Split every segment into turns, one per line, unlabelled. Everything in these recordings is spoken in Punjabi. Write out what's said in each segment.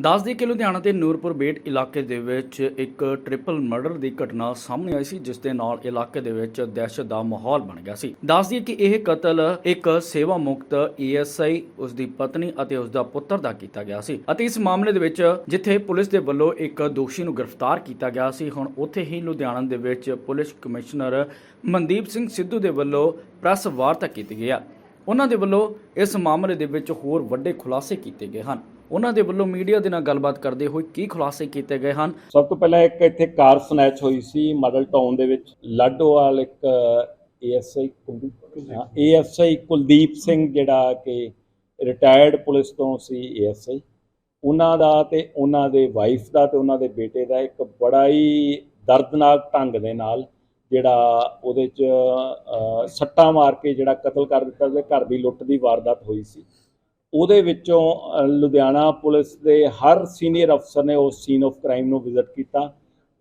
ਦੱਸ ਦਈਏ ਕਿ ਲੁਧਿਆਣਾ ਦੇ ਨੂਰਪੁਰ ਬੇਟ ਇਲਾਕੇ ਦੇ ਵਿੱਚ ਇੱਕ ਟ੍ਰਿਪਲ ਮਰਡਰ ਦੀ ਘਟਨਾ ਸਾਹਮਣੇ ਆਈ ਸੀ, ਜਿਸ ਦੇ ਨਾਲ ਇਲਾਕੇ ਦੇ ਵਿੱਚ ਦਹਿਸ਼ਤ ਦਾ ਮਾਹੌਲ ਬਣ ਗਿਆ ਸੀ। ਦੱਸ ਦਈਏ ਕਿ ਇਹ ਕਤਲ ਇੱਕ ਸੇਵਾ ਮੁਕਤ ਈਐਸਆਈ ਉਸ ਦੀ ਪਤਨੀ ਅਤੇ ਉਸ ਦਾ ਪੁੱਤਰ ਦਾ ਕੀਤਾ ਗਿਆ ਸੀ ਅਤੇ ਇਸ ਮਾਮਲੇ ਦੇ ਵਿੱਚ ਜਿੱਥੇ ਪੁਲਿਸ ਦੇ ਵੱਲੋਂ ਇੱਕ ਦੋਸ਼ੀ ਨੂੰ ਗ੍ਰਿਫਤਾਰ ਕੀਤਾ ਗਿਆ ਸੀ, ਹੁਣ ਉੱਥੇ ਹੀ ਲੁਧਿਆਣਾ ਦੇ ਵਿੱਚ ਪੁਲਿਸ ਕਮਿਸ਼ਨਰ ਮਨਦੀਪ ਸਿੰਘ ਸਿੱਧੂ ਦੇ ਵੱਲੋਂ ਪ੍ਰੈਸ ਵਾਰਤਾ ਕੀਤੀ ਗਈ ਹੈ। ਉਹਨਾਂ ਦੇ ਵੱਲੋਂ ਇਸ ਮਾਮਲੇ ਦੇ ਵਿੱਚ ਹੋਰ ਵੱਡੇ ਖੁਲਾਸੇ ਕੀਤੇ ਗਏ ਹਨ। ਉਹਨਾਂ ਦੇ ਵੱਲੋਂ ਮੀਡੀਆ ਦੇ ਨਾਲ ਗੱਲਬਾਤ ਕਰਦੇ ਹੋਏ ਕੀ ਖੁਲਾਸੇ ਕੀਤੇ ਗਏ ਹਨ?
ਸਭ ਤੋਂ ਪਹਿਲਾਂ ਇੱਕ ਇੱਥੇ ਕਾਰ ਸਨੈਚ ਹੋਈ ਸੀ ਮਾਡਲ ਟਾਊਨ ਦੇ ਵਿੱਚ ਲਾਡੋਵਾਲ ਇੱਕ ਏਐਸਆਈ ਕੁਲਦੀਪ ਏਐਸਆਈ ਕੁਲਦੀਪ ਸਿੰਘ ਜਿਹੜਾ ਕਿ ਰਿਟਾਇਰਡ ਪੁਲਿਸ ਤੋਂ ਸੀ ਏਐਸਆਈ ਉਹਨਾਂ ਦਾ ਤੇ ਉਹਨਾਂ ਦੇ ਵਾਈਫ ਦਾ ਤੇ ਉਹਨਾਂ ਦੇ ਬੇਟੇ ਦਾ ਇੱਕ ਬੜਾ ਹੀ ਦਰਦਨਾਕ ਢੰਗ ਦੇ ਨਾਲ ਜਿਹੜਾ ਉਹਦੇ ਚ ਅਹ, ਸੱਟਾਂ ਮਾਰ ਕੇ ਜਿਹੜਾ ਕਤਲ ਕਰ ਦਿੱਤਾ ਤੇ ਘਰ ਦੀ ਲੁੱਟ ਦੀ ਵਾਰਦਾਤ ਹੋਈ ਸੀ। ਉਹਦੇ ਵਿੱਚੋਂ ਲੁਧਿਆਣਾ ਪੁਲਿਸ ਦੇ ਹਰ ਸੀਨੀਅਰ ਅਫਸਰ ਨੇ ਉਸ ਸੀਨ ਆਫ ਕ੍ਰਾਈਮ ਨੂੰ ਵਿਜ਼ਿਟ ਕੀਤਾ।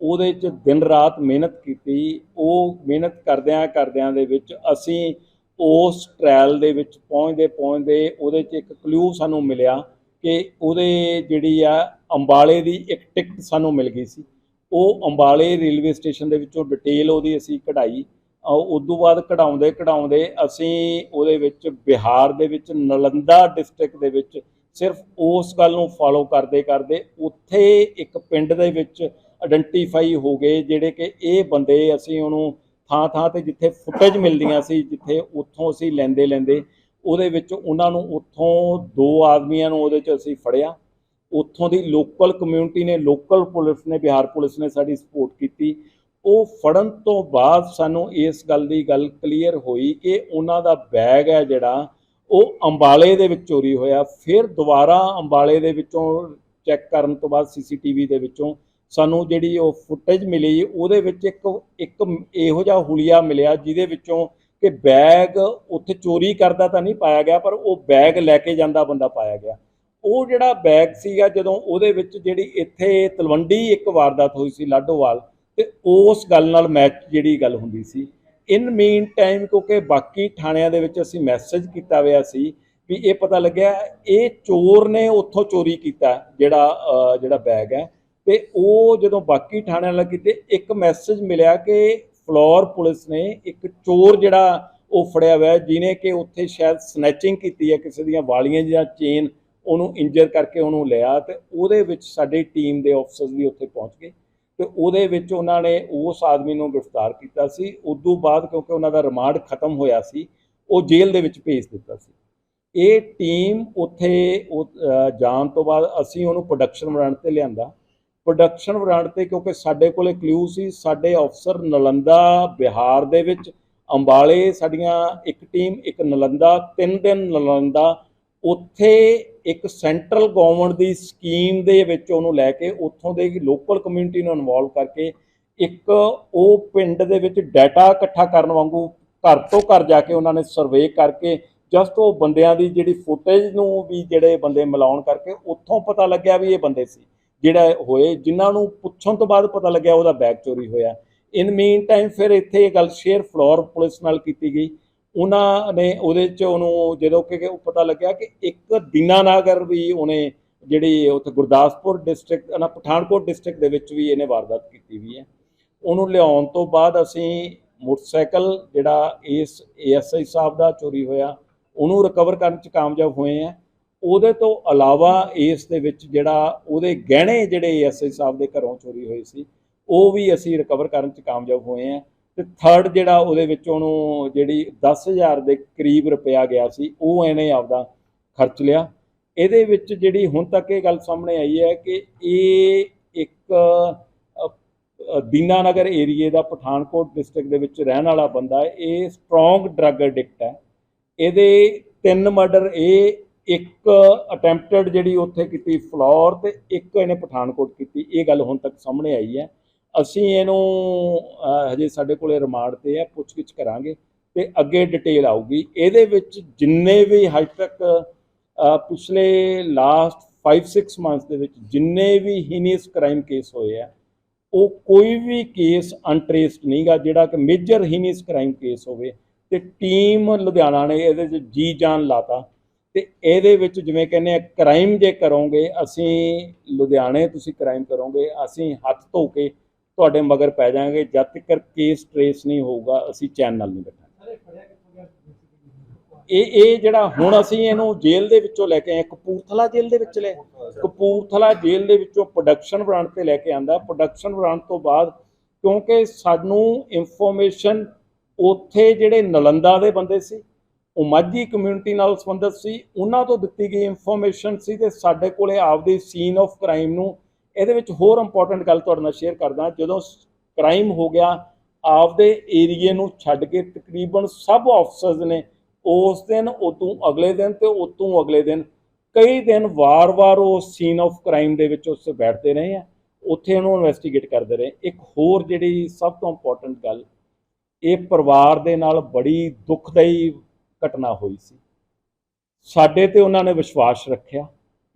ਉਹਦੇ 'ਚ ਦਿਨ ਰਾਤ ਮਿਹਨਤ ਕੀਤੀ। ਉਹ ਮਿਹਨਤ ਕਰਦਿਆਂ ਕਰਦਿਆਂ ਦੇ ਵਿੱਚ ਅਸੀਂ ਉਸ ਟ੍ਰਾਇਲ ਦੇ ਵਿੱਚ ਪਹੁੰਚਦੇ ਪਹੁੰਚਦੇ ਉਹਦੇ 'ਚ ਇੱਕ ਕਲੂ ਸਾਨੂੰ ਮਿਲਿਆ ਕਿ ਉਹਦੇ ਜਿਹੜੀ ਆ ਅੰਬਾਲੇ ਦੀ ਇੱਕ ਟਿਕਟ ਸਾਨੂੰ ਮਿਲ ਗਈ ਸੀ। ਉਹ ਅੰਬਾਲੇ ਰੇਲਵੇ ਸਟੇਸ਼ਨ ਦੇ ਵਿੱਚੋਂ ਡਿਟੇਲ ਉਹਦੀ ਅਸੀਂ ਕਢਾਈ। ਉਸ ਤੋਂ ਬਾਅਦ ਕਢਾਉਂਦੇ ਕਢਾਉਂਦੇ ਅਸੀਂ ਉਹਦੇ ਵਿੱਚ ਬਿਹਾਰ ਦੇ ਵਿੱਚ ਨਲੰਦਾ ਡਿਸਟ੍ਰਿਕਟ ਦੇ ਵਿੱਚ ਸਿਰਫ ਉਸ ਗੱਲ ਨੂੰ ਫਾਲੋ ਕਰਦੇ ਕਰਦੇ ਉੱਥੇ ਇੱਕ ਪਿੰਡ ਦੇ ਵਿੱਚ ਆਇਡੈਂਟੀਫਾਈ ਹੋ ਗਏ, ਜਿਹੜੇ ਕਿ ਇਹ ਬੰਦੇ ਅਸੀਂ ਉਹਨੂੰ ਥਾਂ ਥਾਂ ਤੇ ਜਿੱਥੇ ਫੁਟੇਜ ਮਿਲਦੀਆਂ ਸੀ, ਜਿੱਥੇ ਉੱਥੋਂ ਅਸੀਂ ਲੈਂਦੇ ਲੈਂਦੇ ਉਹਦੇ ਵਿੱਚ ਉਹਨਾਂ ਨੂੰ ਉੱਥੋਂ ਦੋ ਆਦਮੀਆਂ ਨੂੰ ਉਹਦੇ 'ਚ ਅਸੀਂ ਫੜਿਆ। ਉੱਥੋਂ ਦੀ ਲੋਕਲ ਕਮਿਊਨਿਟੀ ਨੇ ਲੋਕਲ ਪੁਲਿਸ ਨੇ, ਬਿਹਾਰ ਪੁਲਿਸ ਨੇ ਸਾਡੀ ਸਪੋਰਟ ਕੀਤੀ। ਉਹ ਫੜਨ ਤੋਂ ਬਾਅਦ ਸਾਨੂੰ ਇਸ ਗੱਲ ਦੀ ਗੱਲ ਕਲੀਅਰ ਹੋਈ ਕਿ ਉਹਨਾਂ ਦਾ ਬੈਗ ਹੈ ਜਿਹੜਾ, ਉਹ ਅੰਬਾਲੇ ਦੇ ਵਿੱਚ ਚੋਰੀ ਹੋਇਆ। ਫਿਰ ਦੁਬਾਰਾ ਅੰਬਾਲੇ ਦੇ ਵਿੱਚੋਂ ਚੈੱਕ ਕਰਨ ਤੋਂ ਬਾਅਦ ਸੀਸੀਟੀਵੀ ਦੇ ਵਿੱਚੋਂ ਸਾਨੂੰ ਜਿਹੜੀ ਉਹ ਫੁਟੇਜ ਮਿਲੀ, ਉਹਦੇ ਵਿੱਚ ਇੱਕ ਇੱਕ ਇਹੋ ਜਿਹਾ ਹੁਲੀਆ ਮਿਲਿਆ ਜਿਹਦੇ ਵਿੱਚੋਂ ਕਿ ਬੈਗ ਉੱਥੇ ਚੋਰੀ ਕਰਦਾ ਤਾਂ ਨਹੀਂ ਪਾਇਆ ਗਿਆ, ਪਰ ਉਹ ਬੈਗ ਲੈ ਕੇ ਜਾਂਦਾ ਬੰਦਾ ਪਾਇਆ ਗਿਆ। ਉਹ ਜਿਹੜਾ ਬੈਗ ਸੀਗਾ ਜਦੋਂ ਉਹਦੇ ਵਿੱਚ ਜਿਹੜੀ ਇੱਥੇ ਤਲਵੰਡੀ ਇੱਕ ਵਾਰਦਾਤ ਹੋਈ ਸੀ, ਲਾਡੋਵਾਲ ਤੇ ਉਸ ਗੱਲ ਨਾਲ ਮੈਚ ਜਿਹੜੀ ਗੱਲ ਹੁੰਦੀ ਸੀ ਇਨ ਮੀਨ ਟਾਈਮ ਕਿਉਂਕਿ ਬਾਕੀ ਥਾਣਿਆਂ ਦੇ ਵਿੱਚ ਅਸੀਂ ਮੈਸੇਜ ਕੀਤਾ ਹੋਇਆ ਸੀ ਵੀ ਇਹ ਪਤਾ ਲੱਗਿਆ ਇਹ ਚੋਰ ਨੇ ਉੱਥੋਂ ਚੋਰੀ ਕੀਤਾ ਜਿਹੜਾ ਜਿਹੜਾ ਬੈਗ ਹੈ ਤੇ ਉਹ ਜਦੋਂ ਬਾਕੀ ਥਾਣਿਆਂ ਨਾਲ ਕੀਤੇ ਇੱਕ ਮੈਸੇਜ ਮਿਲਿਆ ਕਿ ਫਲੋਰ ਪੁਲਿਸ ਨੇ ਇੱਕ ਚੋਰ ਜਿਹੜਾ ਉਹ ਫੜਿਆ ਹੋਇਆ ਜਿਹਨੇ ਕਿ ਉੱਥੇ ਸ਼ਾਇਦ ਸਨੈਚਿੰਗ ਕੀਤੀ ਹੈ, ਕਿਸੇ ਦੀਆਂ ਵਾਲੀਆਂ ਜਾਂ ਚੇਨ ਉਹਨੂੰ ਇੰਜਰ ਕਰਕੇ ਉਹਨੂੰ ਲਿਆ ਤੇ ਉਹਦੇ ਵਿੱਚ ਸਾਡੀ ਟੀਮ ਦੇ ਅਫਸਰਸ ਵੀ ਉੱਥੇ ਪਹੁੰਚ ਗਏ। ਤੇ ਉਹਦੇ ਵਿੱਚ ਉਹਨਾਂ ਨੇ ਉਸ ਆਦਮੀ ਨੂੰ ਗ੍ਰਿਫਤਾਰ ਕੀਤਾ ਸੀ। ਉਦੋਂ ਬਾਅਦ ਕਿਉਂਕਿ ਉਹਨਾਂ ਦਾ ਰਿਮਾਂਡ ਖਤਮ ਹੋਇਆ ਸੀ, ਉਹ ਜੇਲ੍ਹ ਦੇ ਵਿੱਚ ਭੇਜ ਦਿੱਤਾ ਸੀ। ਇਹ ਟੀਮ ਉੱਥੇ ਜਾਣ ਤੋਂ ਬਾਅਦ ਅਸੀਂ ਉਹਨੂੰ ਪ੍ਰੋਡਕਸ਼ਨ ਵਾਰੰਟ ਤੇ ਲਿਆਂਦਾ। ਪ੍ਰੋਡਕਸ਼ਨ ਵਾਰੰਟ ਤੇ ਕਿਉਂਕਿ ਸਾਡੇ ਕੋਲੇ ਕਲੂ ਸੀ, ਸਾਡੇ ਅਫਸਰ ਨਲੰਦਾ ਬਿਹਾਰ ਦੇ ਵਿੱਚ, ਅੰਬਾਲੇ ਸਾਡੀਆਂ ਇੱਕ ਟੀਮ ਇੱਕ ਨਲੰਦਾ, ਤਿੰਨ ਦਿਨ ਨਲੰਦਾ ਉੱਥੇ ਇੱਕ ਸੈਂਟਰਲ ਗਵਰਨਮੈਂਟ ਦੀ ਸਕੀਮ ਦੇ ਵਿੱਚ ਉਹਨੂੰ ਲੈ ਕੇ ਉੱਥੋਂ ਦੇ ਲੋਕਲ ਕਮਿਊਨਿਟੀ ਨੂੰ ਇਨਵੋਲਵ ਕਰਕੇ ਇੱਕ ਉਹ ਪਿੰਡ ਦੇ ਵਿੱਚ ਡਾਟਾ ਇਕੱਠਾ ਕਰਨ ਵਾਂਗੂ ਘਰ ਤੋਂ ਘਰ ਜਾ ਕੇ ਉਹਨਾਂ ਨੇ ਸਰਵੇ ਕਰਕੇ ਜਸਟ ਉਹ ਬੰਦਿਆਂ ਦੀ ਜਿਹੜੀ ਫੁਟੇਜ ਨੂੰ ਵੀ ਜਿਹੜੇ ਬੰਦੇ ਮਿਲਾਉਣ ਕਰਕੇ ਉੱਥੋਂ ਪਤਾ ਲੱਗਿਆ ਵੀ ਇਹ ਬੰਦੇ ਸੀ, ਜਿਹੜਾ ਹੋਏ, ਜਿਨ੍ਹਾਂ ਨੂੰ ਪੁੱਛਣ ਤੋਂ ਬਾਅਦ ਪਤਾ ਲੱਗਿਆ ਉਹਦਾ ਬੈਗ ਚੋਰੀ ਹੋਇਆ। ਇਨ ਮੀਨ ਟਾਈਮ ਫਿਰ ਇੱਥੇ ਇਹ ਗੱਲ ਸ਼ੇਅਰ ਫਲੋਰ ਪੁਲਿਸ ਨਾਲ ਕੀਤੀ ਗਈ। ਉਹਨਾਂ ਨੇ ਉਹਦੇ ਚ ਉਹਨੂੰ ਜਦੋਂ ਕਿ ਉਹ ਪਤਾ ਲੱਗਿਆ ਕਿ ਇੱਕ ਦੀਨਾਨਗਰ ਵੀ ਉਹਨੇ ਜਿਹੜੀ ਉੱਥੇ ਗੁਰਦਾਸਪੁਰ ਡਿਸਟ੍ਰਿਕਟ ਨਾ ਪਠਾਨਕੋਟ ਡਿਸਟ੍ਰਿਕਟ ਦੇ ਵਿੱਚ ਵੀ ਇਹਨੇ ਵਾਰਦਾਤ ਕੀਤੀ ਵੀ ਹੈ। ਉਹਨੂੰ ਲਿਆਉਣ ਤੋਂ ਬਾਅਦ ਅਸੀਂ ਮੋਟਰਸਾਈਕਲ ਜਿਹੜਾ ਇਸ ਏਐਸਆਈ ਸਾਹਿਬ ਦਾ ਚੋਰੀ ਹੋਇਆ, ਉਹਨੂੰ ਰਿਕਵਰ ਕਰਨ ਚ ਕਾਮਯਾਬ ਹੋਏ ਆ ਉਹਦੇ ਤੋਂ ਇਲਾਵਾ ਇਸ ਦੇ ਵਿੱਚ ਜਿਹੜਾ ਉਹਦੇ ਗਹਿਣੇ ਜਿਹੜੇ ਏਐਸਆਈ ਸਾਹਿਬ ਦੇ ਘਰੋਂ ਚੋਰੀ ਹੋਏ ਸੀ, ਉਹ ਵੀ ਅਸੀਂ ਰਿਕਵਰ ਕਰਨ ਚ ਕਾਮਯਾਬ ਹੋਏ ਆ ਤੇ ਥਰਡ ਜਿਹੜਾ ਉਹਦੇ ਵਿੱਚ ਉਹਨੂੰ ਜਿਹੜੀ 10000 ਦੇ ਕਰੀਬ ਰੁਪਇਆ ਗਿਆ ਸੀ ਉਹ ਇਹਨੇ ਆਪਦਾ ਖਰਚ ਲਿਆ। ਇਹਦੇ ਵਿੱਚ ਜਿਹੜੀ ਹੁਣ ਤੱਕ ਇਹ ਗੱਲ ਸਾਹਮਣੇ ਆਈ ਹੈ ਕਿ ਇਹ ਇੱਕ ਅ, ਅ, ਦੀਨਾਨਗਰ ਏਰੀਏ ਦਾ ਪਠਾਨਕੋਟ ਡਿਸਟ੍ਰਿਕਟ ਦੇ ਵਿੱਚ ਰਹਿਣ ਵਾਲਾ ਬੰਦਾ ਹੈ। ਇਹ ਸਟਰੋਂਗ ਡਰੱਗ ਐਡਿਕਟ ਹੈ। ਇਹਦੇ ਤਿੰਨ ਮਰਡਰ ਇਹ ਇੱਕ ਅਟੈਂਪਟਡ ਜਿਹੜੀ ਉੱਥੇ ਕੀਤੀ ਫਲੋਰ ਤੇ ਇੱਕ ਇਹਨੇ ਪਠਾਨਕੋਟ ਕੀਤੀ। ਇਹ ਗੱਲ ਹੁਣ ਤੱਕ ਸਾਹਮਣੇ ਆਈ ਹੈ। ਅਸੀਂ ਇਹਨੂੰ ਹਜੇ ਸਾਡੇ ਕੋਲੇ ਰਿਮਾਂਡ ਤੇ ਹੈ ਪੁੱਛਗਿੱਛ ਕਰਾਂਗੇ ਤੇ ਅੱਗੇ ਡਿਟੇਲ ਆਊਗੀ। ਇਹਦੇ ਵਿੱਚ ਜਿੰਨੇ ਵੀ ਹਜੇ ਤੱਕ ਪਿਛਲੇ ਲਾਸਟ 5-6 ਮੰਥਸ ਦੇ ਵਿੱਚ ਜਿੰਨੇ ਵੀ ਹੀਨੀਅਸ ਕ੍ਰਾਈਮ ਕੇਸ ਹੋਏ ਆ, ਉਹ ਕੋਈ ਵੀ ਕੇਸ ਅਨਟ੍ਰੇਸਡ ਨਹੀਂਗਾ, ਜਿਹੜਾ ਕਿ ਮੇਜਰ ਹੀਨੀਅਸ ਕ੍ਰਾਈਮ ਕੇਸ ਹੋਵੇ ਤੇ ਟੀਮ ਲੁਧਿਆਣਾ ਨੇ ਇਹਦੇ 'ਚ ਜੀ ਜਾਨ ਲਾਤਾ। ਤੇ ਇਹਦੇ ਵਿੱਚ ਜਿਵੇਂ ਕਹਿੰਦੇ ਆ ਕ੍ਰਾਈਮ ਜੇ ਕਰੋਗੇ, ਅਸੀਂ ਲੁਧਿਆਣੇ ਤੁਸੀਂ ਕ੍ਰਾਈਮ ਕਰੋਗੇ, ਅਸੀਂ ਹੱਥ ਧੋ ਕੇ ਤੁਹਾਡੇ ਮਗਰ ਪੈ ਜਾਾਂਗੇ ਜਦ ਤੱਕ ਕੇਸ ਟ੍ਰੇਸ ਨਹੀਂ ਹੋਊਗਾ, ਅਸੀਂ ਚੈਨ ਨਾਲ ਨਹੀਂ ਬੈਠਾਂਗੇ। ਇਹ ਇਹ ਜਿਹੜਾ ਹੁਣ ਅਸੀਂ ਇਹਨੂੰ ਜੇਲ੍ਹ ਦੇ ਵਿੱਚੋਂ ਲੈ ਕੇ ਆਏ, ਕਪੂਰਥਲਾ ਜੇਲ੍ਹ ਦੇ ਵਿੱਚ ਲੈ ਕਪੂਰਥਲਾ ਜੇਲ੍ਹ ਦੇ ਵਿੱਚੋਂ ਪ੍ਰੋਡਕਸ਼ਨ ਬ੍ਰਾਂਡ ਤੇ ਲੈ ਕੇ ਆਂਦਾ। ਪ੍ਰੋਡਕਸ਼ਨ ਬ੍ਰਾਂਡ ਤੋਂ ਬਾਅਦ ਕਿਉਂਕਿ ਸਾਨੂੰ ਇਨਫੋਰਮੇਸ਼ਨ ਉੱਥੇ ਜਿਹੜੇ ਨਲੰਦਾ ਦੇ ਬੰਦੇ ਸੀ, ਉਹ ਮਾਝੀ ਕਮਿਊਨਿਟੀ ਨਾਲ ਸੰਬੰਧਿਤ ਸੀ, ਉਹਨਾਂ ਤੋਂ ਦਿੱਤੀ ਗਈ ਇਨਫੋਰਮੇਸ਼ਨ ਸੀ ਤੇ ਸਾਡੇ ਕੋਲੇ ਆਪਦੇ ਸੀਨ ਆਫ ਕ੍ਰਾਈਮ ਨੂੰ ਇਹਦੇ ਵਿੱਚ ਹੋਰ ਇੰਪੋਰਟੈਂਟ ਗੱਲ ਤੁਹਾਡੇ ਨਾਲ ਸ਼ੇਅਰ ਕਰਦਾ ਜਦੋਂ ਕ੍ਰਾਈਮ ਹੋ ਗਿਆ, ਆਪਦੇ ਏਰੀਏ ਨੂੰ ਛੱਡ ਕੇ ਤਕਰੀਬਨ ਸਭ ਆਫਸਰਸ ਨੇ ਉਸ ਦਿਨ ਉਤੋਂ ਅਗਲੇ ਦਿਨ ਤੇ ਉਤੋਂ ਅਗਲੇ ਦਿਨ ਕਈ ਦਿਨ ਵਾਰ-ਵਾਰ ਉਹ ਸੀਨ ਆਫ ਕ੍ਰਾਈਮ ਦੇ ਵਿੱਚ ਉਸ ਬੈਠਦੇ ਰਹੇ ਆ। ਉੱਥੇ ਉਹਨੂੰ ਇਨਵੈਸਟੀਗੇਟ ਕਰਦੇ ਰਹੇ। ਇੱਕ ਹੋਰ ਜਿਹੜੀ ਸਭ ਤੋਂ ਇੰਪੋਰਟੈਂਟ ਗੱਲ, ਇਹ ਪਰਿਵਾਰ ਦੇ ਨਾਲ ਬੜੀ ਦੁਖਦਾਈ ਘਟਨਾ ਹੋਈ ਸੀ। ਸਾਡੇ ਤੇ ਉਹਨਾਂ ਨੇ ਵਿਸ਼ਵਾਸ ਰੱਖਿਆ।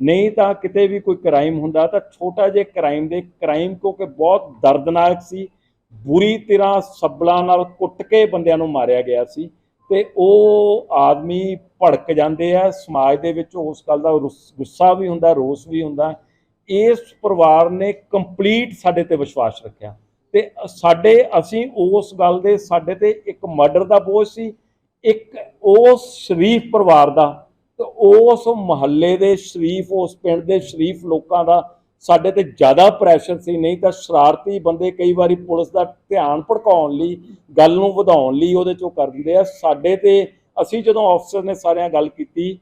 ਨਹੀਂ ਤਾਂ ਕਿਤੇ ਵੀ ਕੋਈ ਕ੍ਰਾਈਮ ਹੁੰਦਾ ਤਾਂ ਛੋਟਾ ਜਿਹਾ ਕ੍ਰਾਈਮ ਦੇ ਕ੍ਰਾਈਮ ਕਿਉਂਕਿ ਬਹੁਤ ਦਰਦਨਾਕ ਸੀ, ਬੁਰੀ ਤਰ੍ਹਾਂ ਸੱਬਲਾਂ ਨਾਲ ਕੁੱਟ ਕੇ ਬੰਦਿਆਂ ਨੂੰ ਮਾਰਿਆ ਗਿਆ ਸੀ ਤੇ ਉਹ ਆਦਮੀ ਭੜਕ ਜਾਂਦੇ ਆ, ਸਮਾਜ ਦੇ ਵਿੱਚ ਉਸ ਗੱਲ ਦਾ ਰੁਸ- ਗੁੱਸਾ ਵੀ ਹੁੰਦਾ, ਰੋਸ ਵੀ ਹੁੰਦਾ। ਇਸ ਪਰਿਵਾਰ ਨੇ ਕੰਪਲੀਟ ਸਾਡੇ ਤੇ ਵਿਸ਼ਵਾਸ ਰੱਖਿਆ ਤੇ ਸਾਡੇ, ਅਸੀਂ ਉਸ ਗੱਲ ਦੇ ਸਾਡੇ ਤੇ ਇੱਕ ਮਰਡਰ ਦਾ ਬੋਝ ਸੀ, ਇੱਕ ਉਸ ਸ਼ਰੀਫ ਪਰਿਵਾਰ ਦਾ ਤੇ ਉਸ ਮਹੱਲੇ ਦੇ ਸ਼ਰੀਫ, ਉਸ ਪਿੰਡ ਦੇ ਸ਼ਰੀਫ ਲੋਕਾਂ ਦਾ ਸਾਡੇ ਤੇ ਜ਼ਿਆਦਾ ਪ੍ਰੈਸ਼ਰ ਸੀ। ਨਹੀਂ ਤਾਂ ਸ਼ਰਾਰਤੀ ਬੰਦੇ ਕਈ ਵਾਰੀ ਪੁਲਿਸ ਦਾ ਧਿਆਨ ਭੜਕਾਉਣ ਲਈ, ਗੱਲ ਨੂੰ ਵਧਾਉਣ ਲਈ ਉਹਦੇ ਚੋਂ ਕਰ ਦਿੰਦੇ ਆ। ਸਾਡੇ ਤੇ ਅਸੀਂ ਜਦੋਂ ਆਫਸਰ ਨੇ ਸਾਰਿਆਂ ਗੱਲ ਕੀਤੀ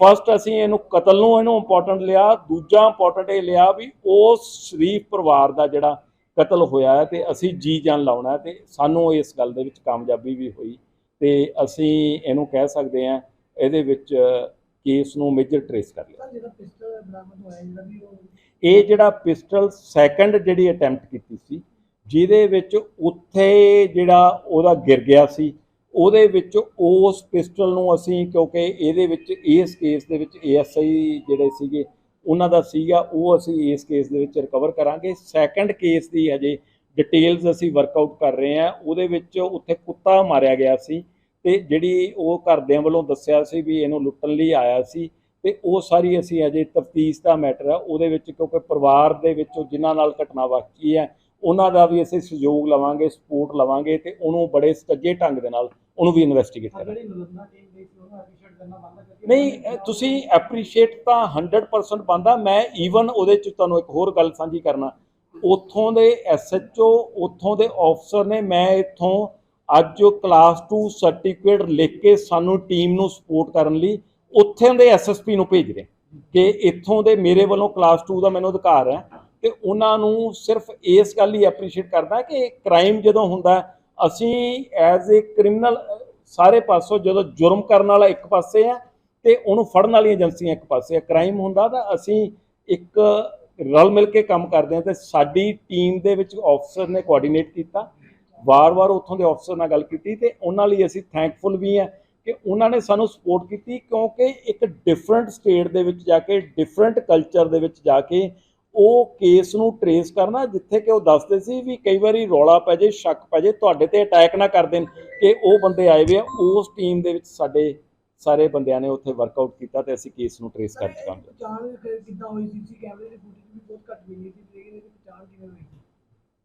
ਫਸਟ ਅਸੀਂ ਇਹਨੂੰ ਕਤਲ ਨੂੰ ਇਹਨੂੰ ਇੰਪੋਰਟੈਂਟ ਲਿਆ, ਦੂਜਾ ਇੰਪੋਰਟੈਂਟ ਇਹ ਲਿਆ ਵੀ ਉਸ ਸ਼ਰੀਫ ਪਰਿਵਾਰ ਦਾ ਜਿਹੜਾ ਕਤਲ ਹੋਇਆ ਹੈ ਤੇ ਅਸੀਂ ਜੀ ਜਾਨ ਲਾਉਣਾ ਹੈ ਤੇ ਸਾਨੂੰ ਇਸ ਗੱਲ ਦੇ ਵਿੱਚ ਕਾਮਯਾਬੀ ਵੀ ਹੋਈ ਤੇ ਅਸੀਂ ਇਹਨੂੰ ਕਹਿ ਸਕਦੇ ਹਾਂ, ਇਹਦੇ ਵਿੱਚ ਕੇਸ ਨੂੰ ਮੇਜਰ ਟ੍ਰੇਸ ਕਰ ਲਿਆ। ਇਹ ਜਿਹੜਾ ਪਿਸਟਲ ਸੈਕੰਡ ਜਿਹੜੀ ਅਟੈਂਪਟ ਕੀਤੀ ਸੀ ਜਿਹਦੇ ਵਿੱਚ ਉੱਥੇ ਜਿਹੜਾ ਉਹਦਾ ਗਿਰ ਗਿਆ ਸੀ ਉਹਦੇ ਵਿੱਚ ਉਸ ਪਿਸਟਲ ਨੂੰ ਅਸੀਂ ਕਿਉਂਕਿ ਇਹਦੇ ਵਿੱਚ ਇਸ ਕੇਸ ਦੇ ਵਿੱਚ ਏਐਸਆਈ ਜਿਹੜੇ ਸੀਗੇ ਉਹਨਾਂ ਦਾ ਸੀਗਾ ਉਹ ਅਸੀਂ ਇਸ ਕੇਸ ਦੇ ਵਿੱਚ ਰਿਕਵਰ ਕਰਾਂਗੇ। ਸੈਕੰਡ ਕੇਸ ਦੀ ਹਜੇ ਡਿਟੇਲਸ ਅਸੀਂ ਵਰਕਆਊਟ ਕਰ ਰਹੇ ਹਾਂ। ਉਹਦੇ ਵਿੱਚ ਉੱਥੇ ਕੁੱਤਾ ਮਾਰਿਆ ਗਿਆ ਸੀ। ਤੇ ਜਿਹੜੀ ਉਹ ਘਰਦਿਆਂ ਵੱਲੋਂ ਦੱਸਿਆ ਸੀ ਵੀ ਇਹਨੂੰ ਲੁੱਟਣ ਲਈ ਆਇਆ ਸੀ ਤੇ ਉਹ ਸਾਰੀ ਅਸੀਂ ਅਜੇ ਤਫਤੀਸ਼ ਦਾ ਮੈਟਰ ਹੈ ਉਹਦੇ ਵਿੱਚ ਕਿਉਂਕਿ ਪਰਿਵਾਰ ਦੇ ਵਿੱਚੋਂ ਜਿਨ੍ਹਾਂ ਨਾਲ ਘਟਨਾ ਵਾਪਰੀ ਹੈ ਉਹਨਾਂ ਦਾ ਵੀ ਅਸੀਂ ਸਹਿਯੋਗ ਲਵਾਂਗੇ ਸਪੋਰਟ ਲਵਾਂਗੇ ਤੇ ਉਹਨੂੰ ਬੜੇ ਸੱਜੇ ਢੰਗ ਦੇ ਨਾਲ ਉਹਨੂੰ ਵੀ ਇਨਵੈਸਟੀਗੇਟ
ਆ
ਕਰਾਂਗੇ। ਨਹੀਂ ਤੁਸੀਂ ਐਪਰੀਸ਼ੀਏਟ ਤਾਂ 100% ਬੰਦਾ ਮੈਂ ਈਵਨ ਉਹਦੇ ਚ ਤੁਹਾਨੂੰ ਇੱਕ ਹੋਰ ਗੱਲ ਸਾਂਝੀ ਕਰਨਾ। ਉੱਥੋਂ ਦੇ ਐਸਐਚਓ ਉੱਥੋਂ ਦੇ ਆਫਸਰ ਨੇ ਮੈਂ ਇੱਥੋਂ ਅੱਜ ਉਹ ਕਲਾਸ 2 ਸਰਟੀਫਿਕੇਟ ਲਿਖ ਕੇ ਸਾਨੂੰ ਟੀਮ ਨੂੰ ਸਪੋਰਟ ਕਰਨ ਲਈ ਉੱਥੇ ਦੇ ਐਸਐਸਪੀ ਨੂੰ ਭੇਜ ਰਹੇ ਕਿ ਇੱਥੋਂ ਦੇ ਮੇਰੇ ਵੱਲੋਂ ਕਲਾਸ 2 ਦਾ ਮੈਨੂੰ ਅਧਿਕਾਰ ਹੈ ਤੇ ਉਹਨਾਂ ਨੂੰ ਸਿਰਫ ਇਸ ਗੱਲ ਹੀ ਐਪਰੀਸ਼ੀਏਟ ਕਰਦਾ ਕਿ ਕ੍ਰਾਈਮ ਜਦੋਂ ਹੁੰਦਾ ਅਸੀਂ ਐਜ਼ ਅ ਕ੍ਰਿਮੀਨਲ ਸਾਰੇ ਪਾਸੋਂ ਜਦੋਂ ਜੁਰਮ ਕਰਨ ਵਾਲਾ ਇੱਕ ਪਾਸੇ ਹੈ ਤੇ ਉਹਨੂੰ ਫੜਨ ਵਾਲੀਆਂ ਏਜੰਸੀਆਂ ਇੱਕ ਪਾਸੇ ਆ ਕ੍ਰਾਈਮ ਹੁੰਦਾ ਤਾਂ ਅਸੀਂ ਇੱਕ ਰਲ ਮਿਲ ਕੇ ਕੰਮ ਕਰਦੇ ਹਾਂ ਤੇ ਸਾਡੀ ਟੀਮ ਦੇ ਵਿੱਚ ਆਫਸਰ ਨੇ ਕੋਆਰਡੀਨੇਟ ਕੀਤਾ। ਵਾਰ-ਵਾਰ ਉੱਥੋਂ ਦੇ ਅਫਸਰ ਨਾਲ ਗੱਲ ਕੀਤੀ ਤੇ ਉਹਨਾਂ ਲਈ ਅਸੀਂ ਥੈਂਕਫੁਲ ਵੀ ਹਾਂ ਕਿ ਉਹਨਾਂ ਨੇ ਸਾਨੂੰ ਸਪੋਰਟ ਕੀਤੀ ਕਿਉਂਕਿ ਇੱਕ ਡਿਫਰੈਂਟ ਸਟੇਟ ਦੇ ਵਿੱਚ ਜਾ ਕੇ ਡਿਫਰੈਂਟ ਕਲਚਰ ਦੇ ਵਿੱਚ ਜਾ ਕੇ ਉਹ ਕੇਸ ਨੂੰ ਟਰੇਸ ਕਰਨਾ ਜਿੱਥੇ ਕਿ ਉਹ ਦੱਸਦੇ ਸੀ ਵੀ ਕਈ ਵਾਰੀ ਰੌਲਾ ਪੈ ਜੇ, ਸ਼ੱਕ ਪੈ ਜੇ, ਤੁਹਾਡੇ ਤੇ ਅਟੈਕ ਨਾ ਕਰ ਦੇਣ ਕਿ ਉਹ ਬੰਦੇ ਆਏ ਵੇ ਆ। ਉਸ ਟੀਮ ਦੇ ਵਿੱਚ ਸਾਡੇ ਸਾਰੇ ਬੰਦਿਆਂ ਨੇ ਉੱਥੇ ਵਰਕਆਊਟ ਕੀਤਾ ਤੇ ਅਸੀਂ ਕੇਸ ਨੂੰ ਟਰੇਸ ਕਰ ਚੁੱਕਾਂਗੇ
ਪਛਾਣ ਕਿੱਦਾਂ ਹੋਈ ਸੀ? ਕੈਮਰੇ ਦੀ ਫੁਟੇਜ ਵੀ ਬਹੁਤ ਘੱਟ ਮਿਲੀ ਸੀ, ਲੇਕਿਨ ਇਹਦੀ ਪਛਾਣ ਕਿਵੇਂ ਹੋਈ?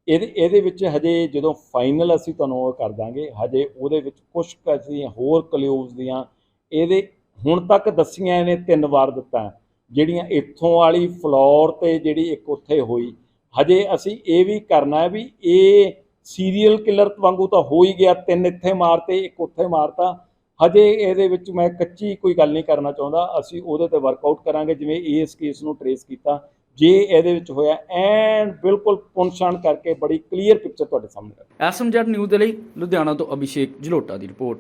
ਇਹਦੇ ਇਹਦੇ ਵਿੱਚ ਹਜੇ ਜਦੋਂ ਫਾਈਨਲ ਅਸੀਂ ਤੁਹਾਨੂੰ ਉਹ ਕਰ ਦਾਂਗੇ, ਹਜੇ ਉਹਦੇ ਵਿੱਚ ਕੁਝ ਅਸੀਂ ਹੋਰ ਕਲਿਊਜ਼ ਦੀਆਂ, ਇਹਦੇ ਹੁਣ ਤੱਕ ਦੱਸੀਆਂ ਇਹਨੇ ਤਿੰਨ ਵਾਰ ਦਿੱਤਾ ਜਿਹੜੀਆਂ ਇੱਥੋਂ ਵਾਲੀ ਫਲੋਰ ਤੇ ਜਿਹੜੀ ਇੱਕ ਉੱਥੇ ਹੋਈ, ਹਜੇ ਅਸੀਂ ਇਹ ਵੀ ਕਰਨਾ ਹੈ ਵੀ ਇਹ ਸੀਰੀਅਲ ਕਿਲਰ ਵਾਂਗੂ ਤਾਂ ਹੋ ਹੀ ਗਿਆ, ਤਿੰਨ ਇੱਥੇ ਮਾਰਤੇ, ਇੱਕ ਉੱਥੇ ਮਾਰਤਾ। ਹਜੇ ਇਹਦੇ ਵਿੱਚ ਮੈਂ ਕੱਚੀ ਕੋਈ ਗੱਲ ਨਹੀਂ ਕਰਨਾ ਚਾਹੁੰਦਾ, ਅਸੀਂ ਉਹਦੇ ਤੇ ਵਰਕਆਊਟ ਕਰਾਂਗੇ, ਜਿਵੇਂ ਇਸ ਕੇਸ ਨੂੰ ਟਰੇਸ ਕੀਤਾ। ਜੇ, ਇਹਦੇ ਵਿੱਚ ਹੋਇਆ ਐਂਡ ਬਿਲਕੁਲ ਪੁੰਛਣ ਕਰਕੇ ਬੜੀ ਕਲੀਅਰ ਪਿਕਚਰ ਤੁਹਾਡੇ ਸਾਹਮਣੇ ਆ
ਐਸਐਮਜੈਡ ਨਿਊਜ਼ ਦੇ ਲਈ ਲੁਧਿਆਣਾ ਤੋਂ ਅਭਿਸ਼ੇਕ ਜਲੋਟਾ ਦੀ ਰਿਪੋਰਟ।